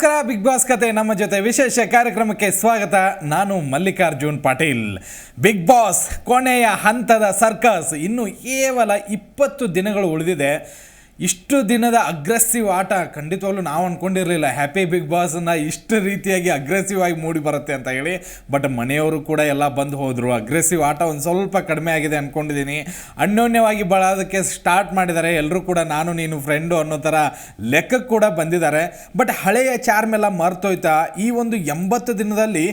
ನಮಸ್ಕಾರ big boss ಕತೆ ನಮ್ಮ ಜೊತೆ ವಿಶೇಷ ಕಾರ್ಯಕ್ರಮಕ್ಕೆ ಸ್ವಾಗತ. ನಾನು ಮಲ್ಲಿಕಾರ್ಜುನ್ ಪಾಟೀಲ್. ಬಿಗ್ ಬಾಸ್ ಕೊನೆಯ ಹಂತದ ಸರ್ಕಸ್ ಇನ್ನು ಕೇವಲ ಇಪ್ಪತ್ತು ದಿನಗಳು ಉಳಿದಿದೆ. ಇಷ್ಟು ದಿನದ ಅಗ್ರೆಸಿವ್ ಆಟ ಖಂಡಿತವಾಗ್ಲೂ ನಾವು ಅಂದ್ಕೊಂಡಿರಲಿಲ್ಲ ಹ್ಯಾಪಿ ಬಿಗ್ ಬಾಸನ್ನು ಇಷ್ಟು ರೀತಿಯಾಗಿ ಅಗ್ರೆಸಿವ್ ಆಗಿ ಮೂಡಿ ಬರುತ್ತೆ ಅಂತ ಹೇಳಿ ಬಟ್ ಮನೆಯವರು ಕೂಡ ಎಲ್ಲ ಬಂದು ಹೋದರು. ಅಗ್ರೆಸಿವ್ ಆಟ ಒಂದು ಸ್ವಲ್ಪ ಕಡಿಮೆ ಆಗಿದೆ ಅಂದ್ಕೊಂಡಿದ್ದೀನಿ ಅನ್ಯೋನ್ಯವಾಗಿ ಬಳೋದಕ್ಕೆ ಸ್ಟಾರ್ಟ್ ಮಾಡಿದ್ದಾರೆ ಎಲ್ಲರೂ ಕೂಡ ನಾನು, ನೀನು ಫ್ರೆಂಡು ಅನ್ನೋ ಥರ ಲೆಕ್ಕಕ್ಕೆ ಕೂಡ ಬಂದಿದ್ದಾರೆ. ಬಟ್ ಹಳೆಯ ಚಾರ್ಮ್ ಎಲ್ಲ ಮರ್ತೋಯ್ತಾ? ಈ ಒಂದು ಎಂಬತ್ತು ದಿನದಲ್ಲಿ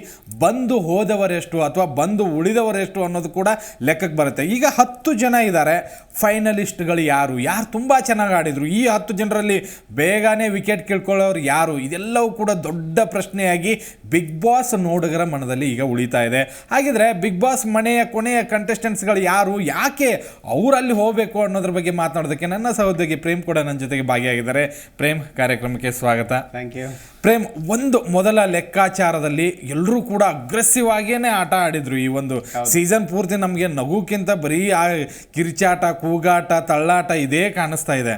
ಬಂದು ಹೋದವರೆಷ್ಟು ಅಥವಾ ಬಂದು ಉಳಿದವರೆಷ್ಟು ಅನ್ನೋದು ಕೂಡ ಲೆಕ್ಕಕ್ಕೆ ಬರುತ್ತೆ. ಈಗ ಹತ್ತು ಜನ ಇದ್ದಾರೆ. ಫೈನಲಿಸ್ಟ್ಗಳು ಯಾರು? ಯಾರು ತುಂಬ ಚೆನ್ನಾಗಿ ಆಡಿದರು. ಈ ಹತ್ತು ಜನರಲ್ಲಿ ಬೇಗನೆ ವಿಕೆಟ್ ಕೇಳ್ಕೊಳ್ಳೋರು ಯಾರು? ಇದೆಲ್ಲವೂ ಕೂಡ ದೊಡ್ಡ ಪ್ರಶ್ನೆಯಾಗಿ ಬಿಗ್ ಬಾಸ್ ನೋಡುಗರ ಮನದಲ್ಲಿ ಈಗ ಉಳಿತಾ ಇದೆ. ಹಾಗಿದ್ರೆ ಬಿಗ್ ಬಾಸ್ ಮನೆಯ ಕೊನೆಯ ಕಂಟೆಸ್ಟೆಂಟ್ಸ್ಗಳು ಯಾರು? ಯಾಕೆ ಅವರಲ್ಲಿ ಹೋಗಬೇಕು ಅನ್ನೋದ್ರ ಬಗ್ಗೆ ಮಾತನಾಡೋದಕ್ಕೆ ನನ್ನ ಸಹೋದ್ಯೋಗಿ ಪ್ರೇಮ್ ಕೂಡ ನನ್ನ ಜೊತೆಗೆ ಭಾಗಿಯಾಗಿದ್ದಾರೆ. ಪ್ರೇಮ್ ಕಾರ್ಯಕ್ರಮಕ್ಕೆ ಸ್ವಾಗತ. ಥ್ಯಾಂಕ್ ಯು ಪ್ರೇಮ್ ಒಂದು ಮೊದಲ ಲೆಕ್ಕಾಚಾರದಲ್ಲಿ ಎಲ್ಲರೂ ಕೂಡ ಅಗ್ರೆಸಿವ್ ಆಗಿಯೇ ಆಟ ಆಡಿದ್ರು ಈ ಒಂದು ಸೀಸನ್ ಪೂರ್ತಿ ನಮಗೆ ನಗುಕ್ಕಿಂತ ಬರೀ ಆ ಕಿರ್ಚಾಟ ಕೂಗಾಟ ತಳ್ಳಾಟ ಇದೇ ಕಾಣಿಸ್ತಾ ಇದೆ.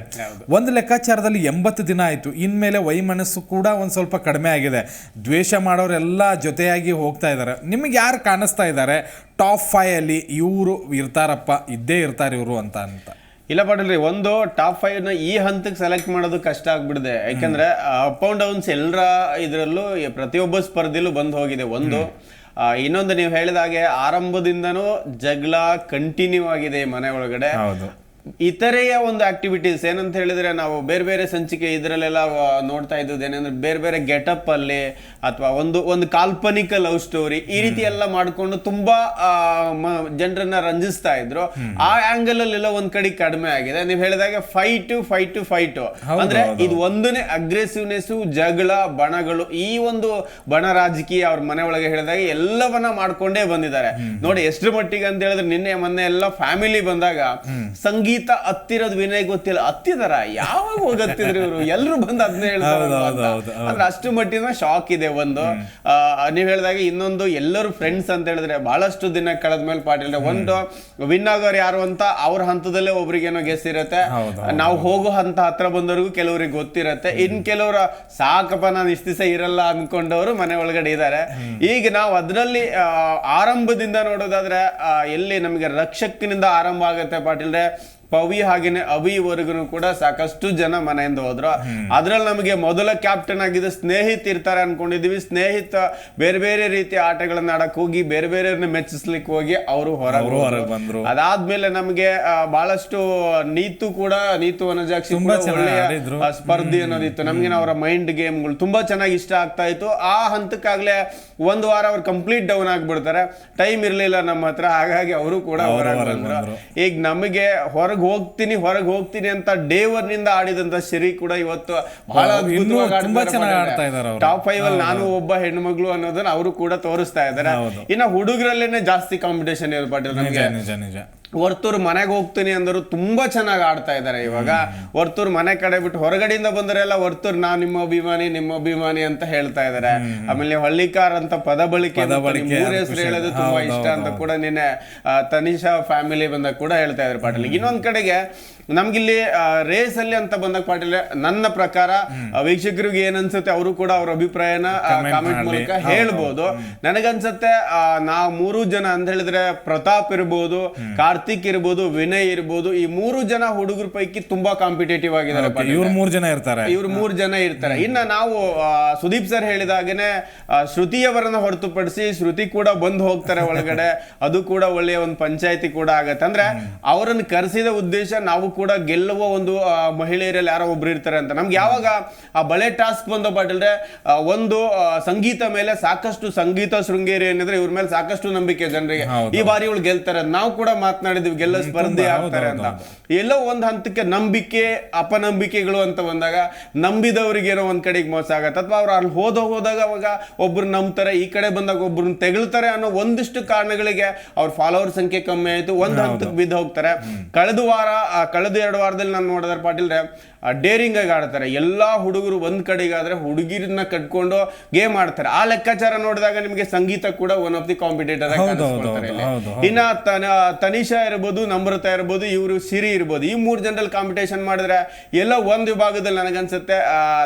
ಒಂದು ಲೆಕ್ಕಾಚಾರದಲ್ಲಿ ಎಂಬತ್ತು ದಿನ ಆಯಿತು. ಇನ್ಮೇಲೆ ವೈಮನಸ್ಸು ಕೂಡ ಒಂದು ಸ್ವಲ್ಪ ಕಡಿಮೆ ಆಗಿದೆ. ದ್ವೇಷ ಮಾಡೋರೆಲ್ಲ ಜೊತೆಯಾಗಿ ಹೋಗ್ತಾ ಇದ್ದಾರೆ. ನಿಮಗೆ ಯಾರು ಕಾಣಿಸ್ತಾ ಇದ್ದಾರೆ? ಟಾಪ್ ಫೈವ್ ಅಲ್ಲಿ ಇವರು ಇರ್ತಾರಪ್ಪ ಇದ್ದೇ ಇರ್ತಾರೆ ಇವರು ಅಂತ ಅಂತ. ಇಲ್ಲ ಪಾಟೀಲ್ರಿ ಒಂದು ಟಾಪ್ ಫೈವ್ನ ಈ ಹಂತಕ್ಕೆ ಸೆಲೆಕ್ಟ್ ಮಾಡೋದು ಕಷ್ಟ ಆಗ್ಬಿಡಿದೆ ಯಾಕಂದ್ರೆ ಅಪ್ ಅಂಡ್ ಡೌನ್ಸ್ ಎಲ್ಲರ ಇದರಲ್ಲೂ ಪ್ರತಿಯೊಬ್ಬ ಸ್ಪರ್ಧೆಲೂ ಬಂದು ಹೋಗಿದೆ. ಒಂದು ಇನ್ನೊಂದು ನೀವು ಹೇಳಿದಾಗೆ ಆರಂಭದಿಂದನೂ ಜಗಳ ಕಂಟಿನ್ಯೂ ಆಗಿದೆ ಮನೆ ಒಳಗಡೆ. ಇತರೆಯ ಒಂದು ಆಕ್ಟಿವಿಟೀಸ್ ಏನಂತ ಹೇಳಿದ್ರೆ ನಾವು ಬೇರೆ ಬೇರೆ ಸಂಚಿಕೆ ಇದರಲ್ಲೆಲ್ಲ ನೋಡ್ತಾ ಇದ್ದದ್ದು ಏನಂದ್ರೆ ಬೇರೆ ಬೇರೆ ಗೆಟಪ್ ಅಲ್ಲಿ ಅಥವಾ ಒಂದು ಒಂದು ಕಾಲ್ಪನಿಕ ಲವ್ ಸ್ಟೋರಿ ಈ ರೀತಿ ಎಲ್ಲ ಮಾಡ್ಕೊಂಡು ತುಂಬಾ ಜನರನ್ನ ರಂಜಿಸ್ತಾ ಇದ್ರು. ಆ ಆಂಗಲ್ ಅಲ್ಲೆಲ್ಲ ಒಂದ್ ಕಡೆ ಕಡಿಮೆ ಆಗಿದೆ. ನೀವು ಹೇಳಿದಾಗ ಫೈಟ್ ಫೈಟ್ ಫೈಟ್ ಅಂದ್ರೆ ಇದು ಒಂದನೇ ಅಗ್ರೆಸಿವ್ನೆಸ್ ಜಗಳ ಬಣಗಳು ಈ ಒಂದು ಬಣ ರಾಜಕೀಯ ಅವ್ರ ಮನೆ ಒಳಗೆ ಹೇಳಿದಾಗ ಎಲ್ಲವನ್ನ ಮಾಡ್ಕೊಂಡೇ ಬಂದಿದ್ದಾರೆ. ನೋಡಿ ಎಷ್ಟರ ಮಟ್ಟಿಗೆ ಅಂತ ಹೇಳಿದ್ರೆ ನಿನ್ನೆ ಮೊನ್ನೆ ಎಲ್ಲ ಫ್ಯಾಮಿಲಿ ಬಂದಾಗ ಸಂಗೀತ ಹತ್ತಿರೋದು ವಿನಯ್ ಗೊತ್ತಿಲ್ಲ. ಹತ್ತಿದಾರ? ಯಾವಾಗ ಹೋಗತ್ತಿದ್ರು ಇವರು? ಎಲ್ರು ಬಂದು ಅದನ್ನ ಹೇಳ್ತಾರೆ ಅಷ್ಟು ಮಟ್ಟಿನ ಶಾಕ್ ಇದೆ ಒಂದು. ನೀವು ನೀವ್ ಹೇಳಿದಾಗ ಇನ್ನೊಂದು ಎಲ್ಲರೂ ಫ್ರೆಂಡ್ಸ್ ಅಂತ ಹೇಳಿದ್ರೆ ಬಹಳಷ್ಟು ದಿನ ಕಳೆದ ಮೇಲೆ ಪಾಟೀಲ್ ಒಂದು ವಿನ್ ಆಗೋರು ಯಾರು ಅಂತ ಅವ್ರ ಹಂತದಲ್ಲೇ ಒಬ್ರಿಗೇನೋ ಗೆಸ್ ಇರುತ್ತೆ. ನಾವು ಹೋಗೋ ಹಂತ ಹತ್ರ ಬಂದವ್ರಿಗೂ ಕೆಲವರಿಗೆ ಗೊತ್ತಿರತ್ತೆ. ಇನ್ ಕೆಲವರು ಸಾಕಪ್ಪ ನಾನು ಇಷ್ಟ ದಿವಸ ಇರಲ್ಲ ಅನ್ಕೊಂಡವರು ಮನೆ ಒಳಗಡೆ ಇದ್ದಾರೆ ಈಗ ನಾವು ಅದರಲ್ಲಿ ಆರಂಭದಿಂದ ನೋಡೋದಾದ್ರೆ ಎಲ್ಲಿ ನಮಗೆ ರಕ್ಷಕನಿಂದ ಆರಂಭ ಆಗುತ್ತೆ ಪಾಟೀಲ್ರೆ ಪವಿ ಹಾಗೇನೆ ಅವಿವರೆಗೂ ಕೂಡ ಸಾಕಷ್ಟು ಜನ ಮನೆಯಿಂದ ಹೋದ್ರು. ಅದ್ರಲ್ಲಿ ನಮಗೆ ಮೊದಲ ಕ್ಯಾಪ್ಟನ್ ಆಗಿದ್ದ ಸ್ನೇಹಿತ್ ಇರ್ತಾರೆ ಅನ್ಕೊಂಡಿದೀವಿ. ಸ್ನೇಹಿತ ಬೇರೆ ಬೇರೆ ರೀತಿಯ ಆಟಗಳನ್ನ ಆಡಕ್ ಹೋಗಿ ಬೇರೆ ಬೇರೆಯವ್ರನ್ನ ಮೆಚ್ಚಿಸ್ಲಿಕ್ಕೆ ಹೋಗಿ ಅವರು ಹೊರಗೆ ಬಂದ್ರು. ಅದಾದ್ಮೇಲೆ ನಮಗೆ ಬಹಳಷ್ಟು ನೀತು ಕೂಡ ನೀತು ವನಜಾಕ್ಷಿ ಸ್ಪರ್ಧೆ ಅನ್ನೋದಿತ್ತು. ನಮ್ಗೆ ಅವರ ಮೈಂಡ್ ಗೇಮ್ಗಳು ತುಂಬಾ ಚೆನ್ನಾಗಿ ಇಷ್ಟ ಆಗ್ತಾ ಇತ್ತು. ಆ ಹಂತಕ್ಕಾಗ್ಲೇ ಒಂದು ವಾರ ಅವ್ರು ಕಂಪ್ಲೀಟ್ ಡೌನ್ ಆಗ್ಬಿಡ್ತಾರೆ. ಟೈಮ್ ಇರ್ಲಿಲ್ಲ ನಮ್ಮ ಹತ್ರ ಹಾಗಾಗಿ ಅವರು ಕೂಡ. ಈಗ ನಮಗೆ ಹೊರಗೆ ಹೋಗ್ತೀನಿ ಹೊರಗೆ ಹೋಗ್ತೀನಿ ಅಂತ ಡೇವರ್ನಿಂದ ಆಡಿದಂತ ಶರಿ ಕೂಡ ಇವತ್ತು ಬಹಳ. ಟಾಪ್ ಫೈವ್ ಅಲ್ಲಿ ನಾನು ಒಬ್ಬ ಹೆಣ್ಮಗ್ಳು ಅನ್ನೋದನ್ನ ಅವರು ಕೂಡ ತೋರಿಸ್ತಾ ಇದ್ದಾರೆ. ಇನ್ನ ಹುಡುಗರಲ್ಲೇನೆ ಜಾಸ್ತಿ ಕಾಂಪಿಟೇಷನ್ ಇರ್ಬಾರ್ದು ನಮಗೆ ನಮ್ಗೆ. ನಿಜ ನಿಜ. ವರ್ತೂರ್ ಮನೆಗೆ ಹೋಗ್ತೀನಿ ಅಂದರು ತುಂಬಾ ಚೆನ್ನಾಗಿ ಆಡ್ತಾ ಇದ್ದಾರೆ ಇವಾಗ. ವರ್ತೂರ್ ಮನೆ ಕಡೆ ಬಿಟ್ಟು ಹೊರಗಡೆಯಿಂದ ಬಂದರೆಲ್ಲ ವರ್ತೂರ್ ನಾ ನಿಮ್ಮ ಅಭಿಮಾನಿ ನಿಮ್ಮ ಅಭಿಮಾನಿ ಅಂತ ಹೇಳ್ತಾ ಇದ್ದಾರೆ ಆಮೇಲೆ ಹಳ್ಳಿಕಾರ್ ಅಂತ ಪದ ಬಳಕೆ ಹೆಸರು ಹೇಳೋದು ತುಂಬಾ ಇಷ್ಟ ಅಂತ ಕೂಡ ನಿನ್ನೆ ತನಿಷಾ ಫ್ಯಾಮಿಲಿ ಬಂದಾಗ ಕೂಡ ಹೇಳ್ತಾ ಇದ್ದಾರೆ ಪಾಟೀಲ್. ಇನ್ನೊಂದ್ ಕಡೆಗೆ ನಮ್ಗಿಲ್ಲಿ ರೇಸ್ ಅಲ್ಲಿ ಅಂತ ಬಂದಾಗ ಪಾಟೀಲ್ ನನ್ನ ಪ್ರಕಾರ ವೀಕ್ಷಕರಿಗೆ ಏನ್ ಅನ್ಸುತ್ತೆ ಅವರು ಕೂಡ ಅವ್ರ ಅಭಿಪ್ರಾಯನ ಕಾಮೆಂಟ್. ಮೂಲಕ ಹೇಳ್ಬೋದು. ನನಗನ್ಸುತ್ತೆ ನಾ ನಾವು ಮೂರು ಜನ ಅಂತ ಹೇಳಿದ್ರೆ ಪ್ರತಾಪ್ ಇರ್ಬೋದು ಕಾರ್ತಿಕ್ ಇರ್ಬೋದು ವಿನಯ್ ಇರ್ಬೋದು ಈ ಮೂರು ಜನ ಹುಡುಗರ ಪೈಕಿ ತುಂಬಾ ಕಾಂಪಿಟೇಟಿವ್ ಆಗಿದ್ದಾರೆ ಇವ್ರ ಮೂರು ಜನ ಇರ್ತಾರೆ. ಇವ್ರು ಮೂರ್ ಜನ ಇರ್ತಾರೆ. ಇನ್ನ ನಾವು ಸುದೀಪ್ ಸರ್ ಹೇಳಿದಾಗನೆ ಶ್ರುತಿ ಶ್ರುತಿಯವರನ್ನ ಹೊರತುಪಡಿಸಿ ಶ್ರುತಿ ಕೂಡ ಬಂದು ಹೋಗ್ತಾರೆ ಒಳಗಡೆ. ಅದು ಕೂಡ ಒಳ್ಳೆಯ ಒಂದು ಪಂಚಾಯತಿ ಕೂಡ ಆಗತ್ತೆ. ಅಂದ್ರೆ ಅವರನ್ನು ಕರೆಸಿದ ಉದ್ದೇಶ ನಾವು ಕೂಡ ಗೆಲ್ಲುವ ಒಂದು ಮಹಿಳೆಯರಲ್ಲಿ ಯಾರೋ ಒಬ್ರು ಇರ್ತಾರೆ ಅಂತ. ನಮ್ಗೆ ಯಾವಾಗ ಆ ಬಳೆ ಟಾಸ್ಕ್ ಬಂದ ಪಾಟೀಲ್ರೆ ಒಂದು ಸಂಗೀತ ಮೇಲೆ ಸಾಕಷ್ಟು ಸಂಗೀತ ಶೃಂಗೇರಿ ಏನಿದ್ರೆ ಇವ್ರ ಮೇಲೆ ಸಾಕಷ್ಟು ನಂಬಿಕೆ ಜನರಿಗೆ. ಈ ಬಾರಿ ಇವಳು ಗೆಲ್ತಾರೆ. ನಾವು ಕೂಡ ಮಾತನಾಡಿದ್ವಿ ಗೆಲ್ಲ ಸ್ಪರ್ಧೆ ಆಗ್ತಾರೆ ಅಂತ. ಎಲ್ಲೋ ಒಂದ್ ಹಂತಕ್ಕೆ ನಂಬಿಕೆ ಅಪನಂಬಿಕೆಗಳು ಅಂತ ಬಂದಾಗ ನಂಬಿದವರಿಗೆ ಏನೋ ಒಂದ್ ಕಡೆಗೆ ಮೋಸ ಆಗತ್ತೆ. ಅಥವಾ ಅವ್ರು ಅಲ್ಲಿ ಹೋದ ಹೋದಾಗ ಅವಾಗ ಒಬ್ರು ನಂಬ್ತಾರೆ ಈ ಕಡೆ ಬಂದಾಗ ಒಬ್ರನ್ನ ತೆಗಳ್ತಾರೆ ಅನ್ನೋ ಒಂದಿಷ್ಟು ಕಾರಣಗಳಿಗೆ ಅವ್ರ ಫಾಲೋವರ್ ಸಂಖ್ಯೆ ಕಮ್ಮಿ ಆಯ್ತು. ಒಂದ್ ಹಂತಕ್ಕೆ ಬಿದ್ದು ಹೋಗ್ತಾರೆ. ಕಳೆದ ವಾರ ಕಳೆದ ಎರಡು ವಾರದಲ್ಲಿ ನಾನು ನೋಡಿದ್ರೆ ಪಾಟೀಲ್ರೆ ಡೇರಿಂಗ್ ಆಗಿ ಆಡ್ತಾರೆ. ಎಲ್ಲಾ ಹುಡುಗರು ಒಂದು ಕಡೆಗಾದರೆ ಹುಡುಗಿರನ್ನ ಕಟ್ಕೊಂಡು ಗೇಮ್ ಆಡ್ತಾರೆ. ಆ ಲೆಕ್ಕಾಚಾರ ನೋಡಿದಾಗ ನಿಮಗೆ ಸಂಗೀತ ಕೂಡ ಒನ್ ಆಫ್ ದಿ ಕಾಂಪಿಟೇಟರ್ ಇನ್ನ ತನ- ತನಿಷಾ ಇರ್ಬೋದು ನಮ್ರತ ಇರ್ಬೋದು ಇವರು ಸಿರಿ ಇರ್ಬೋದು ಈ ಮೂರು ಜನರಲ್ಲಿ ಕಾಂಪಿಟೇಷನ್ ಮಾಡಿದ್ರೆ ಎಲ್ಲ ಒಂದ್ ವಿಭಾಗದಲ್ಲಿ ನನಗನ್ಸುತ್ತೆ.